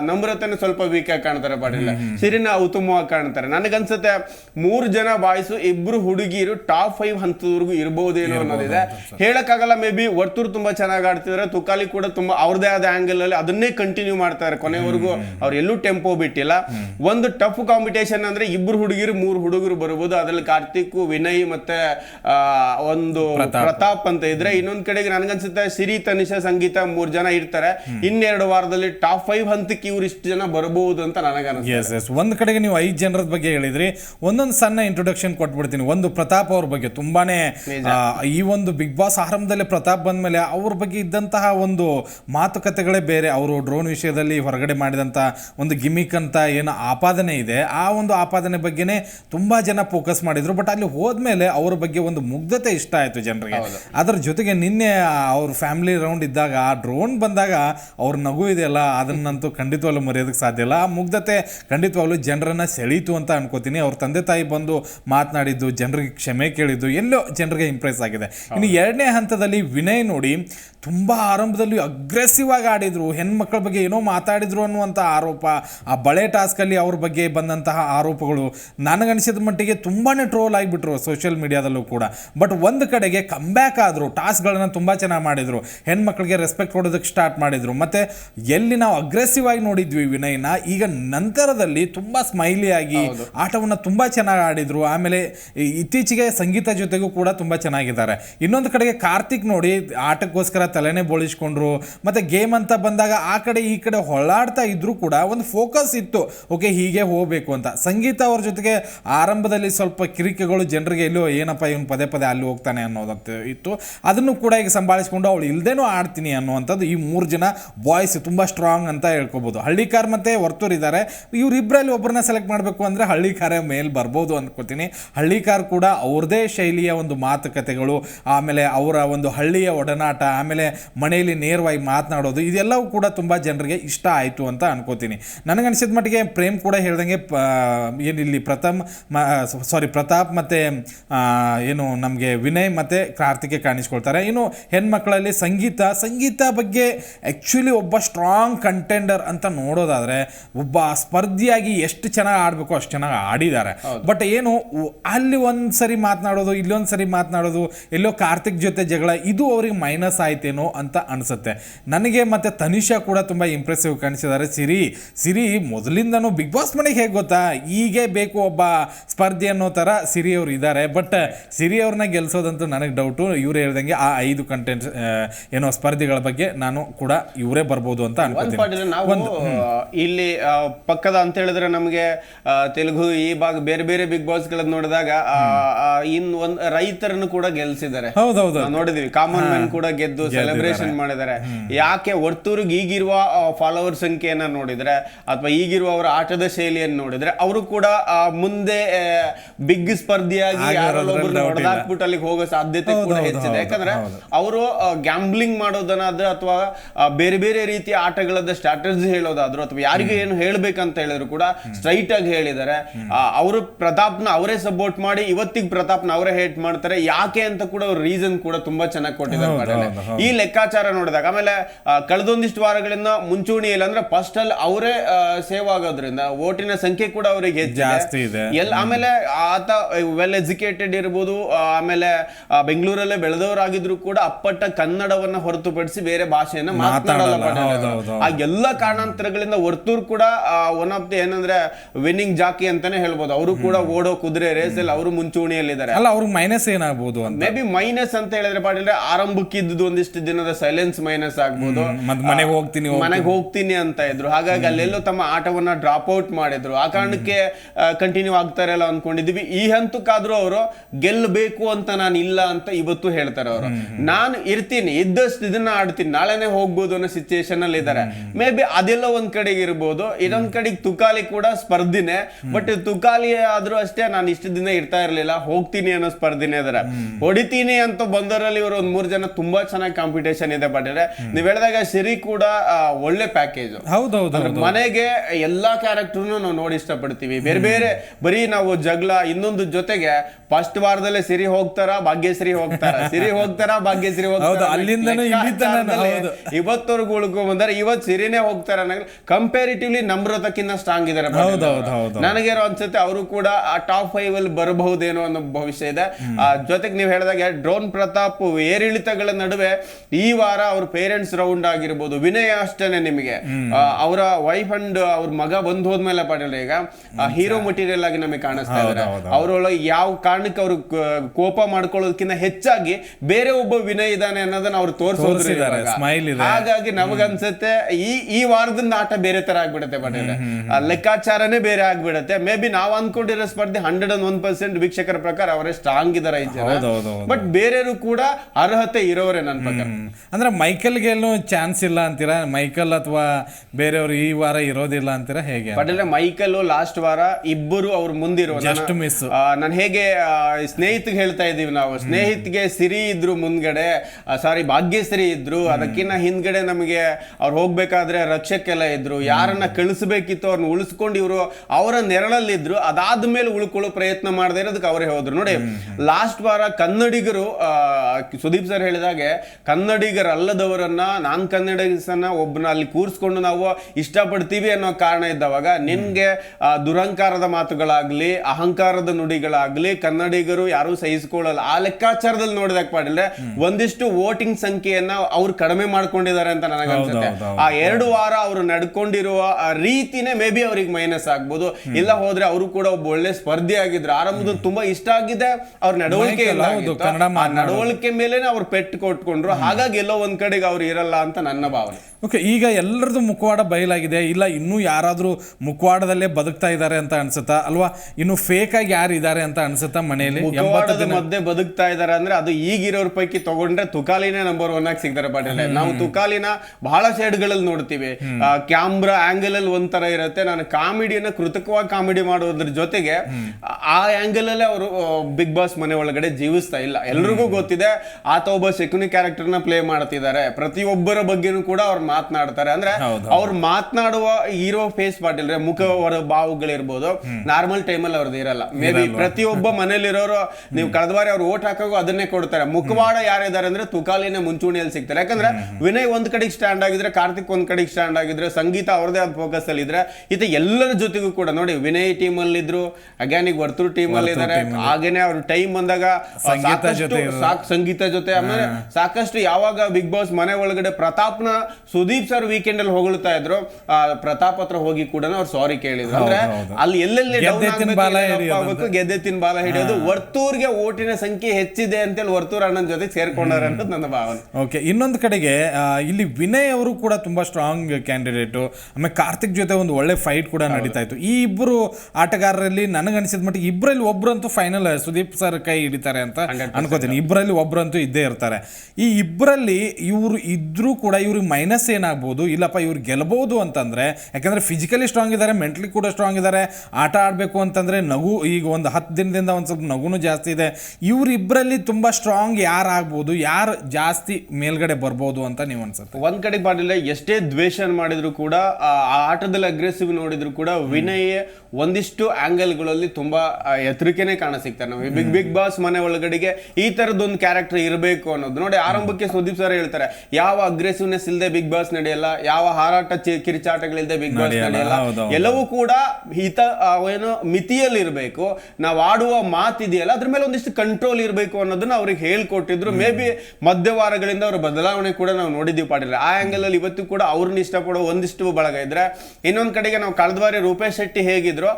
ನಮ್ರತನ ಸ್ವಲ್ಪ ವೀಕ್ ಆಗಿ ಕಾಣ್ತಾರೆ ಪಾಡಿಲ್ಲ ಸಿರಿನ ಉತ್ತಮವಾಗಿ ಕಾಣ್ತಾರೆ. ನನಗನ್ಸುತ್ತೆ ಮೂರು ಜನ ಬಾಯ್ಸು ಇಬ್ರು ಹುಡುಗಿರು ಟಾಪ್ ಫೈವ್ ಹಂತದವರೆಗೂ ಇರ್ಬೋದೇನೋ ಅನ್ನೋದಿದೆ. ಹೇಳಕ್ಕಾಗಲ್ಲ ಮೇ ಬಿ ವರ್ತೂರು ತುಂಬಾ ಚೆನ್ನಾಗಿ ಆಡ್ತಿದ್ರೆ. ತುಕಾಲಿ ಕೂಡ ತುಂಬಾ ಅವ್ರದೇ ಆದ ಅಲ್ಲಿ ಅದನ್ನೇ ಕಂಟಿನ್ಯೂ ಮಾಡ್ತಾರೆ ಕೊನೆವರೆಗೂ ಅವ್ರು ಎಲ್ಲೂ ಟೆಂಪೋ ಬಿಟ್ಟಿಲ್ಲ. ಒಂದು ಟಫ್ ಕಾಂಪಿಟೇಷನ್ ಅಂದ್ರೆ ಇಬ್ರು ಹುಡುಗಿರು ಮೂರು ಹುಡುಗರು ಬರ್ಬೋದು. ಅದ್ರಲ್ಲಿ ಕಾರ್ತಿಕ್ ವಿನಯ್ ಮತ್ತೆ ಒಂದು ಪ್ರತಾಪ್. ಅಂತ ಇದ್ರೆ ಇನ್ನೊಂದ್ ಕಡೆಗೆ ನನ್ಗನ್ಸುತ್ತೆ ಸಿರಿ ತನಿಷಾ ಸಂಗೀತ ಮೂರ್ ಜನ ಇರ್ತಾರೆ. ಇನ್ನೆರಡು ವಾರದಲ್ಲಿ ಟಾಪ್ ಫೈವ್ ಹಂತಕ್ಕೆ ಇವ್ರು ಇಷ್ಟು ಜನ ಬರಬಹುದು ಅಂತ ನನಗನ್ಸುತ್ತೆ. ಒಂದು ಕಡೆಗೆ ನೀವು ಐದು ಜನರ ಬಗ್ಗೆ ಹೇಳಿದ್ರಿ. ಒಂದೊಂದು ಸಣ್ಣ ಇಂಟ್ರೊಡಕ್ಷನ್ ಕೊಟ್ಬಿಡ್ತೀನಿ. ಒಂದು ಪ್ರತಾಪ್ ಅವ್ರ ಬಗ್ಗೆ ತುಂಬಾನೇ ಈ ಒಂದು ಬಿಗ್ ಬಾಸ್ ಆರಂಭದಲ್ಲಿ ಪ್ರತಾಪ್ ಬಂದ್ಮೇಲೆ ಅವ್ರ ಬಗ್ಗೆ ಇದ್ದಂತಹ ಒಂದು ಮಾತುಕತೆಗಳೇ ಬೇರೆ. ಅವರು ಡ್ರೋನ್ ವಿಷಯದಲ್ಲಿ ಹೊರಗಡೆ ಮಾಡಿದಂಥ ಒಂದು ಗಿಮಿಕ್ ಅಂತ ಏನು ಆಪಾದನೆ ಇದೆ. ಆ ಒಂದು ಆಪಾದನೆ ಬಗ್ಗೆನೇ ತುಂಬ ಜನ ಫೋಕಸ್ ಮಾಡಿದರು. ಬಟ್ ಅಲ್ಲಿ ಹೋದ್ಮೇಲೆ ಅವ್ರ ಬಗ್ಗೆ ಒಂದು ಮುಗ್ಧತೆ ಇಷ್ಟ ಆಯಿತು ಜನರಿಗೆ. ಅದರ ಜೊತೆಗೆ ನಿನ್ನೆ ಅವ್ರ ಫ್ಯಾಮಿಲಿ ರೌಂಡ್ ಇದ್ದಾಗ ಆ ಡ್ರೋನ್ ಬಂದಾಗ ಅವ್ರ ನಗು ಇದೆಯಲ್ಲ ಅದನ್ನಂತೂ ಖಂಡಿತವಾಗ್ಲೂ ಮರೆಯೋದಕ್ಕೆ ಸಾಧ್ಯ ಇಲ್ಲ. ಆ ಮುಗ್ಧತೆ ಖಂಡಿತವಾಗ್ಲೂ ಜನರನ್ನ ಸೆಳೀತು ಅಂತ ಅನ್ಕೋತೀನಿ. ಅವ್ರ ತಂದೆ ತಾಯಿ ಬಂದು ಮಾತನಾಡಿದ್ದು ಜನರಿಗೆ ಕ್ಷಮೆ ಕೇಳಿದ್ದು ಎಲ್ಲೋ ಜನರಿಗೆ ಇಂಪ್ರೆಸ್ ಆಗಿದೆ. ಇನ್ನು ಎರಡನೇ ಹಂತದಲ್ಲಿ ವಿನಯ್ ನೋಡಿ ತುಂಬಾ ಆರಂಭದಲ್ಲಿ ಅಗ್ರೆಸಿವ್ ಆಗಿ ಆಡಿದ್ರು. ಹೆಣ್ಮಕ್ಳ ಬಗ್ಗೆ ಏನೋ ಮಾತಾಡಿದ್ರು ಅನ್ನುವಂಥ ಆರೋಪ. ಆ ಬಳೆ ಟಾಸ್ಕಲ್ಲಿ ಅವ್ರ ಬಗ್ಗೆ ಬಂದಂತಹ ಆರೋಪಗಳು ನನಗನ್ಸಿದ ಮಟ್ಟಿಗೆ ತುಂಬಾನೇ ಟ್ರೋಲ್ ಆಗಿಬಿಟ್ರು ಸೋಷಿಯಲ್ ಮೀಡಿಯಾದಲ್ಲೂ ಕೂಡ. ಬಟ್ ಒಂದು ಕಡೆಗೆ ಕಂಬ್ಯಾಕ್ ಆದರು ಟಾಸ್ಕ್ಗಳನ್ನು ತುಂಬ ಚೆನ್ನಾಗಿ ಮಾಡಿದ್ರು. ಹೆಣ್ಮಕ್ಳಿಗೆ ರೆಸ್ಪೆಕ್ಟ್ ಕೊಡೋದಕ್ಕೆ ಸ್ಟಾರ್ಟ್ ಮಾಡಿದ್ರು. ಮತ್ತೆ ಎಲ್ಲಿ ನಾವು ಅಗ್ರೆಸಿವ್ ಆಗಿ ನೋಡಿದ್ವಿ ವಿನಯ್ನ ಈಗ ನಂತರದಲ್ಲಿ ತುಂಬಾ ಸ್ಮೈಲಿ ಆಗಿ ಆಟವನ್ನ ತುಂಬಾ ಚೆನ್ನಾಗಿ ಆಡಿದ್ರು. ಆಮೇಲೆ ಇತ್ತೀಚೆಗೆ ಸಂಗೀತ ಜೊತೆಗೂ ಕೂಡ ತುಂಬಾ ಚೆನ್ನಾಗಿದ್ದಾರೆ. ಇನ್ನೊಂದು ಕಡೆಗೆ ಕಾರ್ತಿಕ್ ನೋಡಿ ಆಟಕ್ಕೋಸ್ಕರ ತಲೆನೇ ಬೋಳಿಸ್ಕೊಂಡ್ರು. ಮತ್ತೆ ಗೇಮ್ ಅಂತ ಬಂದಾಗ ಆ ಕಡೆ ಈ ಕಡೆ ಹೊಳ್ಳಾಡ್ತಾ ಇದ್ರು ಕೂಡ ಒಂದು ಫೋಕಸ್ ಇತ್ತು. ಓಕೆ ಹೀಗೆ ಹೋಗಬೇಕು ಅಂತ. ಸಂಗೀತ ಅವ್ರ ಜೊತೆಗೆ ಆರಂಭದಲ್ಲಿ ಸ್ವಲ್ಪ ಕಿರಿಕೆಗಳು ಜನರಿಗೆ ಎಲ್ಲೋ ಏನಪ್ಪ ಇವನು ಪದೇ ಪದೇ ಅಲ್ಲಿ ಹೋಗ್ತಾನೆ ಅನ್ನೋದಂತ ಇತ್ತು. ಅದನ್ನು ಕೂಡ ಈಗ ಸಂಭಾಳಿಸ್ಕೊಂಡು ಅವಳು ಇಲ್ಲದೇನೂ ಆಡ್ತೀನಿ ಅನ್ನುವಂಥದ್ದು ಈ ಮೂರು ಜನ ಬಾಯ್ಸ್ ತುಂಬ ಸ್ಟ್ರಾಂಗ್ ಅಂತ ಹೇಳ್ಕೊಬೋದು. ಹಳ್ಳಿಕಾರ್ ಮತ್ತೆ ವರ್ತೂರ್ ಇದ್ದಾರೆ ಇವರಿಬ್ಬರಲ್ಲಿ ಒಬ್ಬರನ್ನ ಸೆಲೆಕ್ಟ್ ಮಾಡಬೇಕು ಅಂದರೆ ಹಳ್ಳಿಕಾರ ಮೇಲೆ ಬರ್ಬೋದು ಅಂದ್ಕೋತೀನಿ ಹಳ್ಳಿಕಾರ್ ಕೂಡ ಅವ್ರದೇ ಶೈಲಿಯ ಒಂದು ಮಾತುಕತೆಗಳು, ಆಮೇಲೆ ಅವರ ಒಂದು ಹಳ್ಳಿಯ ಒಡನಾಟ, ಆಮೇಲೆ ಮನೆಯಲ್ಲಿ ನೇರವಾಗಿ ಮಾತನಾಡೋದು ಇದೆಲ್ಲವೂ ಕೂಡ ತುಂಬ ಜನರಿಗೆ ಇಷ್ಟ ಆಯಿತು ಅಂತ ಅನ್ಕೋತೀನಿ. ನನಗನ್ಸಿದ ಮಟ್ಟಿಗೆ ಪ್ರೇಮ್ ಕೂಡ ಹೇಳ್ದಂಗೆ ಪ- ಏನಿಲ್ಲಿ ಪ್ರಥಮ್ ಸಾರಿ ಪ್ರತಾಪ್ ಮತ್ತು ಏನು ನಮಗೆ ವಿನಯ್ ಮತ್ತು ಕಾರ್ತಿಕೆ ಕಾಣಿಸ್ಕೊಳ್ತಾರೆ. ಇನ್ನು ಹೆಣ್ಮಕ್ಳಲ್ಲಿ ಸಂಗೀತ ಸಂಗೀತ ಬಗ್ಗೆ ಆ್ಯಕ್ಚುಲಿ ಒಬ್ಬ ಸ್ಟ್ರಾಂಗ್ ಕಂಟೆಂಡರ್ ಅಂತ ನೋಡೋದಾದರೆ ಒಬ್ಬ ಸ್ಪರ್ಧಿಯಾಗಿ ಎಷ್ಟು ಚೆನ್ನಾಗಿ ಆಡಬೇಕು ಅಷ್ಟು ಚೆನ್ನಾಗಿ ಆಡಿದ್ದಾರೆ. ಬಟ್ ಏನು ಅಲ್ಲಿ ಒಂದು ಸರಿ ಮಾತನಾಡೋದು ಇಲ್ಲೊಂದು ಸರಿ ಮಾತನಾಡೋದು ಎಲ್ಲೋ ಕಾರ್ತಿಕ್ ಜೊತೆ ಜಗಳ ಇದು ಅವ್ರಿಗೆ ಮೈನಸ್ ಆಯ್ತೇನೋ ಅಂತ ಅನಿಸುತ್ತೆ. ನನಗೆ ಮತ್ತೆ ತನಿಷಾ ಕೂಡ ತುಂಬ ಇಂಪ್ರೆಸಿವ್ ಕಾಣಿಸಿದ್ದಾರೆ. ಸಿರಿ ಸಿರಿ ಮೊದಲಿಂದನೂ ಬಿಗ್ ಬಾಸ್ ಮನೆಗೆ ಹೇಗೆ ಗೊತ್ತಾ? ಹೀಗೆ ಬೇಕು ಒಬ್ಬ ಸ್ಪರ್ಧೆ ಅನ್ನೋ ಥರ ಸಿರಿಯವರು ಇದ್ದಾರೆ. ಬಟ್ ಸಿರಿಯವ್ರನ್ನ ಗೆಲ್ಸೋದಂತೂ ನನಗೆ ಡೌಟು ಇವರು ಹೇಳ್ದಂಗೆ ಆ ಐದು ಕಂಟೆಂಟ್ ಏನೋ ಸ್ಪರ್ಧಿಗಳ ಬಗ್ಗೆ ನಾನು ಕೂಡ ಇವರೇ ಬರ್ಬೋದು ಅಂತ ನಾವು ಇಲ್ಲಿ ಪಕ್ಕದ ಅಂತ ಹೇಳಿದ್ರೆ ನಮಗೆ ತೆಲುಗು ಈ ಭಾಗ ಬೇರೆ ಬೇರೆ ಬಿಗ್ ಬಾಸ್ ಗಳನ್ನ ನೋಡಿದಾಗ ಇನ್ ಒಂದ್ ರೈತರನ್ನು ಕೂಡ ಗೆಲ್ಸಿದ್ದಾರೆ. ನೋಡಿದ್ವಿ. ಕಾಮನ್ ಮ್ಯಾನ್ ಕೂಡ ಗೆದ್ದು ಸೆಲೆಬ್ರೇಷನ್ ಮಾಡಿದ್ದಾರೆ. ಯಾಕೆ ವರ್ತೂರಿಗೆ ಈಗಿರುವ ಫಾಲೋವರ್ ಸಂಖ್ಯೆಯನ್ನ ನೋಡಿದ್ರೆ ಅಥವಾ ಈಗಿರುವ ಅವರ ಆಟದ ಶೈಲಿಯನ್ನು ನೋಡಿದ್ರೆ ಅವರು ಕೂಡ ಮುಂದೆ ಬಿಗ್ ಸ್ಪರ್ಧಿಯಾಗಿ ಹೊಡೆದಾಕ್ಬಿಟ್ಟು ಅಲ್ಲಿಗೆ ಹೋಗೋ ಸಾಧ್ಯತೆ ಕೂಡ ಹೆಚ್ಚಿದೆ. ಯಾಕಂದ್ರೆ ಅವರು ಗ್ಯಾಂಬ್ಲಿಂಗ್ ಮಾಡೋದನ್ನಾದ್ರೆ ಅಥವಾ ಬೇರೆ ಬೇರೆ ರೀತಿಯ ಆಟಗಳದ ಸ್ಟ್ರಾಟಜಿ ಹೇಳೋದಾದ್ರು ಅಥವಾ ಯಾರಿಗೆ ಏನು ಹೇಳ್ಬೇಕಂತ ಹೇಳಿದ್ರು ಕೂಡ ಸ್ಟ್ರೈಟ್ ಆಗಿ ಹೇಳಿದ್ದಾರೆ. ಅವರು ಪ್ರತಾಪ್ನ ಅವರೇ ಸಪೋರ್ಟ್ ಮಾಡಿ ಇವತ್ತಿಗೆ ಪ್ರತಾಪ್ನ ಅವರೇ ಹೇಟ್ ಮಾಡ್ತಾರೆ. ಯಾಕೆ ಅಂತ ಕೂಡ ಅವ್ರ ರೀಸನ್ ಕೂಡ ತುಂಬಾ ಚೆನ್ನಾಗಿ ಕೊಟ್ಟಿದ್ದಾರೆ. ಈ ಲೆಕ್ಕಾಚಾರ ನೋಡಿದಾಗ ಆಮೇಲೆ ಕಳೆದೊಂದಿಷ್ಟು ವಾರಗಳಿಂದ ಮುಂಚೂಣಿಯಲ್ಲಿ ಅಂದ್ರೆ ಫಸ್ಟ್ ಅಲ್ಲಿ ಅವರೇ ಸೇವ್ ಆಗೋದ್ರಿಂದ ಓಟಿನ ಸಂಖ್ಯೆ ಕೂಡ ಅವರಿಗೆ ಜಾಸ್ತಿ ಇದೆ. ಎಲ್ಲ ಆಮೇಲೆ ಆತ ವೆಲ್ ಎಜುಕೇಟೆಡ್ ಇರ್ಬೋದು ಆಮೇಲೆ ಬೆಂಗಳೂರಲ್ಲೇ ಬೆಳೆದವರಾಗಿದ್ರು ಕೂಡ ಅಪ್ಪಟ್ಟ ಕನ್ನಡವನ್ನ ಹೊರತುಪಡಿಸಿ ಬೇರೆ ಭಾಷೆಯನ್ನ ಮಾತನಾಡಲ್ಲ. ಆ ಎಲ್ಲ ಕಾರಣಾಂತರಗಳಿಂದ ವರ್ತೂರ್ ಕೂಡ ಒನ್ ಆಫ್ ದಿ ಏನಂದ್ರೆ ವಿನ್ನಿಂಗ್ ಜಾಕಿ ಅಂತಾನೆ ಹೇಳ್ಬೋದು. ಅವರು ಕೂಡ ಓಡೋ ಕುದುರೆ ರೇಸ್ ಅಲ್ಲಿ ಅವರು ಮುಂಚೂಣಿಯಲ್ಲಿದ್ದಾರೆ. ಅಲ್ಲ ಅವ್ರಿಗೆ ಮೈನಸ್ ಏನಾಗಬಹುದು ಮೇ ಬಿ ಮೈನಸ್ ಅಂತ ಹೇಳಿದ್ರೆ ಪಾಟೀಲ್ ಆರಂಭಕ್ಕೆ ಇದ್ದುದು ಒಂದಿಷ್ಟು ದಿನದ ಸೈಲೆನ್ಸ್ ಮೈನಸ್ ಆಗ್ಬೋದು. ಮನೆಗೆ ಹೋಗ್ತೀನಿ ಮನೆಗೆ ಹೋಗ್ತೀನಿ ಅಂತ ಇದ್ರು. ಹಾಗಾಗಿ ಅಲ್ಲೆಲ್ಲೋ ತಮ್ಮ ಆಟವನ್ನ ಡ್ರಾಪ್ ಔಟ್ ಮಾಡಿದ್ರು. ಆ ಕಾರಣಕ್ಕೆ ಕಂಟಿನ್ಯೂ ಆಗ್ತಾರಲ್ಲ ಅನ್ಕೊಂಡಿದ್ವಿ. ಈ ಹಂತಕ್ಕಾದ್ರೂ ಅವರು ಗೆಲ್ಲಬೇಕು ಅಂತ ನಾನು ಇಲ್ಲ ಅಂತ ಇವತ್ತು ಹೇಳ್ತಾರೆ ಅವರು. ನಾನು ಇರ್ತೀನಿ ಇದ್ದಷ್ಟು ಇದನ್ನ ಆಡ್ತೀನಿ ನಾಳೆನೆ ಹೋಗ್ಬೋದು ಅನ್ನೋ ಸಿಚುಯೇಷನ್ ಅಲ್ಲಿ ಇದ್ದಾರೆ ಮೇ ಬಿ ಅದೆಲ್ಲ ಒಂದ್ ಕಡೆಗೆ ಇರ್ಬೋದು. ಇನ್ನೊಂದ್ ಕಡೆಗೆ ತುಕಾಲಿ ಕೂಡ ಸ್ಪರ್ಧಿನೇ. ಬಟ್ ತುಕಾಲಿ ಆದ್ರೂ ಅಷ್ಟೇ ನಾನು ಇಷ್ಟು ದಿನ ಇರ್ತಾ ಇರ್ಲಿಲ್ಲ. ಹೋಗ್ತೀನಿ ಅನ್ನೋ ಸ್ಪರ್ಧಿನೇ ಇದಾರೆ. ಹೊಡಿತೀನಿ ಅಂತ ಬಂದವರಲ್ಲಿ ಇವರು ಒಂದ್ ಮೂರ್ ಜನ ತುಂಬಾ ಚೆನ್ನಾಗಿ ಕಾಂಪಿಟೇಷನ್ ಇದೆ ಪಾಟಿದ್ರೆ ನೀವ್ ಹೇಳಿದಾಗ ಸಿರಿ ಕೂಡ ಒಳ್ಳೆ ಪ್ಯಾಕೇಜ್ ಹೌದೌದು ಮನೆಗೆ ಎಲ್ಲಾ ಕ್ಯಾರೆಕ್ಟರ್ನು ನಾವು ನೋಡಿ ಇಷ್ಟಪಡ್ತೀವಿ. ಬೇರೆ ಬೇರೆ ಬರೀ ನಾವು ಜಗಳ ಇನ್ನೊಂದು ಜೊತೆಗೆ ಫಸ್ಟ್ ವಾರದಲ್ಲೇ ಸಿರಿ ಹೋಗ್ತಾರ ಭಾಗ್ಯಶ್ರೀ ಹೋಗ್ತಾರ? ಸಿರಿ ಹೋಗ್ತಾರ ಭಾಗ್ಯಶ್ರೀ ಹೋಗ್ತಾರ. ಇವತ್ತವರೆಗೂ ಉಳ್ಕೊಂಡ್ ಬಂದಾರೆ ಇವತ್ ಸಿರಿನೇ ಹೋಗ್ತಾರ ಕಂಪೇರಿಟಿವ್ಲಿ ನಮ್ರತಕ್ಕಿಂತ ಸ್ಟ್ರಾಂಗ್ ಇದಾರೆ ನನಗೆ ಅನ್ಸುತ್ತೆ ಅವರು ಕೂಡ ಆ ಟಾಪ್ ಫೈವ್ ಅಲ್ಲಿ ಬರಬಹುದೇನೋ ಅನ್ನೋ ಭವಿಷ್ಯ ಇದೆ. ಆ ಜೊತೆಗೆ ನೀವು ಹೇಳಿದಾಗೆ ಡ್ರೋನ್ ಪ್ರತಾಪ್ ಏರಿಳಿತಗಳ ನಡುವೆ ಈ ವಾರ ಅವ್ರ ಪೇರೆಂಟ್ಸ್ ರೌಂಡ್ ಆಗಿರ್ಬೋದು. ವಿನಯ ಅಷ್ಟೇನೆ ನಿಮಗೆ. ಅವರ ವೈಫ್ ಅಂಡ್ ಅವ್ರ ಮಗ ಬಂದ್ ಹೋದ್ಮೇಲೆ ಪಾಟೀಲ್ ಈಗ. ಹೀರೋ ಮಟೀರಿಯಲ್ ಆಗಿ ನಮಗೆ ಕಾಣಿಸ್ತಾ ಇದಾರೆ. ಅವರೊಳಗೆ ಯಾವ ಕಾರಣಕ್ಕೆ ಅವರು ಕೋಪ ಮಾಡ್ಕೊಳ್ಳೋದಕ್ಕಿಂತ ಹೆಚ್ಚಾಗಿ ಬೇರೆ ಒಬ್ಬ ವಿನಯ್ ಇದ್ದಾನೆ ಅನ್ನೋದನ್ನ ಅವ್ರು ತೋರಿಸೋದ್ರು. ಹಾಗಾಗಿ ನಮಗನ್ಸುತ್ತೆ ಈ ಈ ವಾರದಿಂದ ಆಟ ಬೇರೆ ತರ ಆಗ್ಬಿಡುತ್ತೆ ಪಟೇಲ್ ಆ ಲೆಕ್ಕಾಚಾರನೇ ಬೇರೆ ಆಗ್ಬಿಡುತ್ತೆ. ಮೇ ಬಿ ನಾವ್ ಅನ್ಕೊಂಡಿರೋ ಸ್ಪರ್ಧೆ ಹಂಡ್ರೆಡ್ ಅಂಡ್ ಒನ್ ಪರ್ಸೆಂಟ್ ವೀಕ್ಷಕರ ಪ್ರಕಾರ ಅವರೇ ಸ್ಟ್ರಾಂಗ್ ಇದಾರೆ. ಬಟ್ ಬೇರೆಯವರು ಕೂಡ ಅರ್ಹತೆ ಇರೋರೆ ನನ್ನ ಪ್ರಕಾರ. ಅಂದ್ರೆ ಮೈಕಲ್ಗೆ ಚಾನ್ಸ್ ಇಲ್ಲ ಅಂತೀರಾ? ಮೈಕಲ್ ಅಥವಾ ಬೇರೆಯವರು ಈ ವಾರ ಇರೋದಿಲ್ಲ ಅಂತೀರಾ? ಹೇಗೆ? ಪಟೇಲ್ ಮೈಕಲ್ ಲಾಸ್ಟ್ ವಾರ ಇಬ್ಬರು ಅವ್ರ ಮುಂದಿರೋ. ನಾನು ಹೇಗೆ ಸ್ನೇಹಿತಿಗೆ ಹೇಳ್ತಾ ಇದೀವಿ ನಾವು. ಸ್ನೇಹಿತಿಗೆ ಸಿರಿ ಇದ್ರು ಮುಂದ್ಗಡೆ ಸಾರಿ ಭಾಗ್ಯಶ್ರೀ ಇದ್ರು ಅದಕ್ಕಿಂತ ಹಿಂದ್ಗಡೆ ನಮಗೆ ಅವ್ರು ಹೋಗ್ಬೇಕಾದ್ರೆ ರಕ್ಷಕ್ಕೆಲ್ಲ ಇದ್ರು. ಯಾರನ್ನ ಕಳಿಸ್ಬೇಕಿತ್ತು ಅವ್ರನ್ನ ಉಳಿಸ್ಕೊಂಡು ಇವರು ಅವರ ನೆರಳಲ್ಲಿದ್ರು. ಅದಾದ್ಮೇಲೆ ಉಳ್ಕೊಳ್ಳೋ ಪ್ರಯತ್ನ ಮಾಡದೇ ಇರೋದಕ್ಕೆ ಅವರೇ ಹೋದ್ರು. ನೋಡಿ ಲಾಸ್ಟ್ ವಾರ ಕನ್ನಡಿಗರು ಸುದೀಪ್ ಸರ್ ಹೇಳಿದಾಗೆ ಕನ್ನಡಿಗರಲ್ಲದವರನ್ನ ನಾನ್ ಕನ್ನಡಿಗಸನ್ನ ಒಬ್ಬನ ಅಲ್ಲಿ ಕೂರಿಸ್ಕೊಂಡು ನಾವು ಇಷ್ಟಪಡ್ತೀವಿ ಅನ್ನೋ ಕಾರಣ ಇದ್ದವಾಗ ನಿನ್ಗೆ ದುರಂಕಾರದ ಮಾತುಗಳಾಗ್ಲಿ ಅಹಂಕಾರದ ನುಡಿಗಳಾಗ್ಲಿ ಕನ್ನಡಿಗರು ಯಾರು ಸಹಿಸಿಕೊಳ್ಳಲ್ಲ. ಆ ಲೆಕ್ಕಾಚಾರದಲ್ಲಿ ನೋಡಿದಾಗ ಪಾಡಿದ್ರೆ ಒಂದಿಷ್ಟು ವೋಟಿಂಗ್ ಸಂಖ್ಯೆಯನ್ನ ಅವ್ರು ಕಡಿಮೆ ಮಾಡ್ಕೊಂಡಿದ್ದಾರೆ ಅಂತ ನನಗನ್ಸುತ್ತೆ ಆ ಎರಡು ವಾರ ಅವರು ನಡ್ಕೊಂಡಿರುವ ಆ ರೀತಿನೇ ಮೇ ಬಿ ಅವ್ರಿಗೆ ಮೈನಸ್ ಆಗ್ಬೋದು. ಇಲ್ಲ ಹೋದ್ರೆ ಅವರು ಕೂಡ ಒಬ್ಬ ಒಳ್ಳೆ ಸ್ಪರ್ಧಿ ಆಗಿದ್ರು. ಆರಂಭದಲ್ಲಿ ತುಂಬಾ ಇಷ್ಟ ಆಗಿದೆ. ಅವ್ರ ನಡವಳಿಕೆ ಇಲ್ಲ ಆ ನಡವಳಿಕೆ ಮೇಲೇನೆ ಅವ್ರು ಪೆಟ್ಟು ಕೊಟ್ಕೊಂಡ್ರು. ಹಾಗಾಗಿ ಎಲ್ಲೋ ಒಂದ್ ಕಡೆಗೆ ಅವ್ರು ಇರಲ್ಲ ಅಂತ ನನ್ನ ಭಾವನೆ. ಓಕೆ ಈಗ ಎಲ್ಲರದು ಮುಖವಾಡ ಬಯಲಾಗಿದೆ. ಇಲ್ಲ ಇನ್ನೂ ಯಾರಾದರೂ ಮುಖವಾಡದಲ್ಲೇ ಬದುಕ್ತಾ ಇದ್ದಾರೆ ಅಂತ ಅನ್ಸುತ್ತಾ? ಅಲ್ವಾ? ಇನ್ನು ಫೇಕ್ ಆಗಿ ಯಾರು ಇದ್ದಾರೆ ಅಂತ ಅನ್ಸುತ್ತಾ? ಮನೆಯಲ್ಲಿ ಮುಖವಾಡದ ಮಧ್ಯೆ ಬದುಕ್ತಾ ಇದಾರೆ ಅಂದ್ರೆ ಅದು ಈಗಿರೋರ್ ಪೈಕಿ ತಗೊಂಡ್ರೆ ತುಕಾಲಿನೇ ನಂಬರ್ ಒನ್ ಆಗಿ ಸಿಗ್ತಾರೆ ಪಾಟೀಲ್. ನಾವು ತುಕಾಲಿನ ಬಹಳ ಗಳಲ್ಲಿ ನೋಡ್ತೀವಿ. ಕ್ಯಾಮ್ರಾ ಆಂಗಲ್ ಅಲ್ಲಿ ಒಂಥರ ಇರುತ್ತೆ. ನಾನು ಕಾಮಿಡಿಯನ್ನ ಕೃತಕವಾಗಿ ಕಾಮಿಡಿ ಮಾಡೋದ್ರ ಜೊತೆಗೆ ಆ ಆಂಗಲ್ ಅಲ್ಲೇ ಅವರು ಬಿಗ್ ಬಾಸ್ ಮನೆ ಒಳಗಡೆ ಜೀವಿಸ್ತಾ ಇಲ್ಲ. ಎಲ್ರಿಗೂ ಗೊತ್ತಿದೆ ಆತ ಒಬ್ಬ ಶಕುನಿ ಕ್ಯಾರೆಕ್ಟರ್ನ ಪ್ಲೇ ಮಾಡ್ತಿದ್ದಾರೆ. ಪ್ರತಿಯೊಬ್ಬರ ಬಗ್ಗೆನೂ ಕೂಡ ಅವ್ರು ಮಾತನಾಡ್ತಾರೆ. ಅಂದ್ರೆ. ಅವ್ರು ಮಾತನಾಡುವ ಹೀರೋ ಫೇಸ್ ಪಾಟೀಲ್ ಮುಖ ಹೊರ ಬಾವುಗಳಿರ್ಬೋದು. ನಾರ್ಮಲ್ ಟೈಮಲ್ಲಿ ಅವ್ರದ್ದು ಇರಲ್ಲ. ಮೇ ಬಿ ಪ್ರತಿಯೊಬ್ಬ ಮನೇಲಿರೋರು ನೀವು ಕಳೆದ ಬಾರಿ ಅವ್ರು ಓಟ್ ಹಾಕೋ ಅದನ್ನೇ ಕೊಡ್ತಾರೆ. ಮುಖವಾಡ ಯಾರಿದ್ದಾರೆ ಅಂದ್ರೆ ತುಕಾಲಿನೇ ಮುಂಚೂಣಿಯಲ್ಲಿ ಸಿಗ್ತಾರೆ. ಯಾಕಂದ್ರೆ ವಿನಯ್ ಒಂದ್ ಕಡೆಗೆ ಸ್ಟ್ಯಾಂಡ್ ಆಗಿದ್ರೆ ಕಾರ್ತಿಕ್ ಒಂದ್ ಕಡೆಗೆ ಸ್ಟ್ಯಾಂಡ್ ಆಗಿದ್ರೆ ಸಂಗೀತ ಅವ್ರದೇ ಆದ ಫೋಕಸ್ ಅಲ್ಲಿ ಇದ್ರೆ ಈತ ಎಲ್ಲರ ಜೊತೆಗೂ ಕೂಡ ನೋಡಿ ವಿನಯ್ ಟೀಮ್ ಅಲ್ಲಿ ಇದ್ರು ಈಗ ವರ್ತೂರ್ ಟೀಮ್ ಅಲ್ಲಿ ಇದ್ದಾರೆ ಹಾಗೇನೆ ಅವ್ರ ಟೈಮ್ ಬಂದಾಗ ಸಾಕ್ ಸಂಗೀತ ಜೊತೆ ಆಮೇಲೆ ಸಾಕಷ್ಟು ಯಾವಾಗ ಬಿಗ್ ಬಾಸ್ ಮನೆ ಒಳಗಡೆ ಪ್ರತಾಪ್ನ ಸುದೀಪ್ ಸರ್ ವೀಕೆಂಡ್ ಅಲ್ಲಿ ಹೊಗಳ್ತಾ ಇದ್ರು ಆ, ಪ್ರತಾಪ್ ಹತ್ರ ಹೋಗಿ ಕೂಡ ಅವ್ರು ಸಾರಿ ಕೇಳಿದ್ರು. ಅಂದ್ರೆ. ಅಲ್ಲಿ ಎಲ್ಲೆಲ್ಲಿ ಗೆದ್ದೆ ಗೆದ್ದೆತ್ತಿನ ಆಗ್ಬೇಕು, ಬಾಲ ಹಿಡಿಯೋದು. ಹಿಡಿಯೋದು ವರ್ತೂರ್ಗೆ ಓಟಿನ ಸಂಖ್ಯೆ ಹೆಚ್ಚಿದೆ ಅಂತೇಳಿ ವರ್ತೂರ್ ಅಣ್ಣನ ಜೊತೆ ಸೇರ್ಕೊಂಡಾರೆ ಅಂತ ನನ್ನ ಭಾವನೆ. ಓಕೆ ಇನ್ನೊಂದು ಕಡೆಗೆ ಇಲ್ಲಿ ವಿನಯ್ ಅವರು ಕೂಡ ತುಂಬಾ ಸ್ಟ್ರಾಂಗ್ ಕ್ಯಾಂಡಿಡೇಟು ಆಮೇಲೆ ಕಾರ್ತಿಕ್ ಜೊತೆ ಒಂದು ಒಳ್ಳೆ ಫೈಟ್ ಕೂಡ ನಡೀತಾ ಇತ್ತು ಈ ಇಬ್ಬರು ಆಟಗಾರರಲ್ಲಿ ನನಗನ್ಸಿದ ಮಟ್ಟಿಗೆ ಇಬ್ಬರಲ್ಲಿ ಒಬ್ಬರಂತೂ ಫೈನಲ್ ಸುದೀಪ್ ಸರ್ ಕೈ ಹಿಡಿತಾರೆ ಅಂತ ಅನ್ಕೋತೀನಿ. ಇಬ್ಬರಲ್ಲಿ ಒಬ್ಬರಂತೂ ಇದ್ದೇ ಇರ್ತಾರೆ. ಈ ಇಬ್ಬರಲ್ಲಿ ಇವರು ಇದ್ರೂ ಕೂಡ ಇವ್ರಿಗೆ ಮೈನಸ್ ಏನಾಗ್ಬೋದು? ಇಲ್ಲಪ್ಪ ಇವ್ರು ಗೆಲ್ಬಹುದು ಅಂತಂದ್ರೆ ಯಾಕಂದ್ರೆ ಫಿಸಿಕಲಿ ಸ್ಟ್ರಾಂಗ್ ಇದ್ದಾರೆ ಮೆಂಟಲಿ ಕೂಡ ಸ್ಟ್ರಾಂಗ್ ಇದ್ದಾರೆ. ಆಟ ಆಡಬೇಕು ಅಂತಂದ್ರೆ ನಗು ಈಗ ಒಂದು ಹತ್ತು ದಿನದಿಂದ ಒಂದು ಸ್ವಲ್ಪ ನಗುನು ಜಾಸ್ತಿ ಇದೆ. ಇವರಿಬ್ಬರಲ್ಲಿ ತುಂಬಾ ಸ್ಟ್ರಾಂಗ್ ಯಾರು ಆಗ್ಬೋದು ಯಾರು ಜಾಸ್ತಿ ಮೇಲ್ಗಡೆ ಬರ್ಬೋದು ಅಂತ ನೀವು ಅನ್ಸುತ್ತೆ? ಒಂದ್ ಕಡೆ ಪಾಟಿಲ್ಲ ಎಷ್ಟೇ ದ್ವೇಷ ಮಾಡಿದ್ರು ಕೂಡ ಆ ಆಟದಲ್ಲಿ ಅಗ್ರೆಸಿವ್ ನೋಡಿದ್ರು ಕೂಡ ವಿನಯ್ ಒಂದಿಷ್ಟು ಆಂಗಲ್ಗಳಲ್ಲಿ ತುಂಬಾ ಎತ್ತರಿಕೆನೆ ಕಾಣ ಸಿಗ್ತಾರೆ. ನಾವು ಬಿಗ್ ಬಿಗ್ ಬಾಸ್ ಮನೆ ಒಳಗಡೆಗೆ ಈ ತರದೊಂದು ಕ್ಯಾರೆಕ್ಟರ್ ಇರಬೇಕು ಅನ್ನೋದು. ನೋಡಿ ಆರಂಭಕ್ಕೆ ಸುದೀಪ್ ಸರ್ ಹೇಳ್ತಾರೆ ಯಾವ ಅಗ್ರೆಸಿವ್ನೆಸ್ ಇಲ್ಲದೆ ಬಿಗ್ ಬಾಸ್ ನಡೆಯಲ್ಲ ಯಾವ ಹಾರಾಟ ಕಿರಿಚಾಟಗಳಿಲ್ಲದೆ ಬಿಗ್ ಬಾಸ್ ನಡೆಯಲ್ಲ. ಎಲ್ಲವೂ ಕೂಡ ಹಿತ ಏನು ಮಿತಿಯಲ್ಲಿ ಇರಬೇಕು ನಾವು ಆಡುವ ಮಾತಿದೆಯಲ್ಲ ಅದ್ರ ಮೇಲೆ ಒಂದಿಷ್ಟು ಕಂಟ್ರೋಲ್ ಇರಬೇಕು ಅನ್ನೋದನ್ನ ಅವ್ರಿಗೆ ಹೇಳ್ಕೊಟ್ಟಿದ್ರು. ಮೇ ಬಿ ಮಧ್ಯವಾರಗಳಿಂದ ಅವ್ರ ಬದಲಾವಣೆ ಕೂಡ ನಾವು ನೋಡಿದ್ದೀವಿ ಪಾಟೀಲ್. ಆ ಆಂಗಲ್ ಅಲ್ಲಿ ಇವತ್ತು ಕೂಡ ಅವ್ರನ್ನ ಇಷ್ಟಪಡೋ ಒಂದಿಷ್ಟು ಬಳಗ ಇದ್ರೆ ಇನ್ನೊಂದ್ ಕಡೆಗೆ ನಾವು ಕಳೆದ ಬಾರಿ ರೂಪೇಶ್ ಶೆಟ್ಟಿ ಹೇಗಿದ್ರು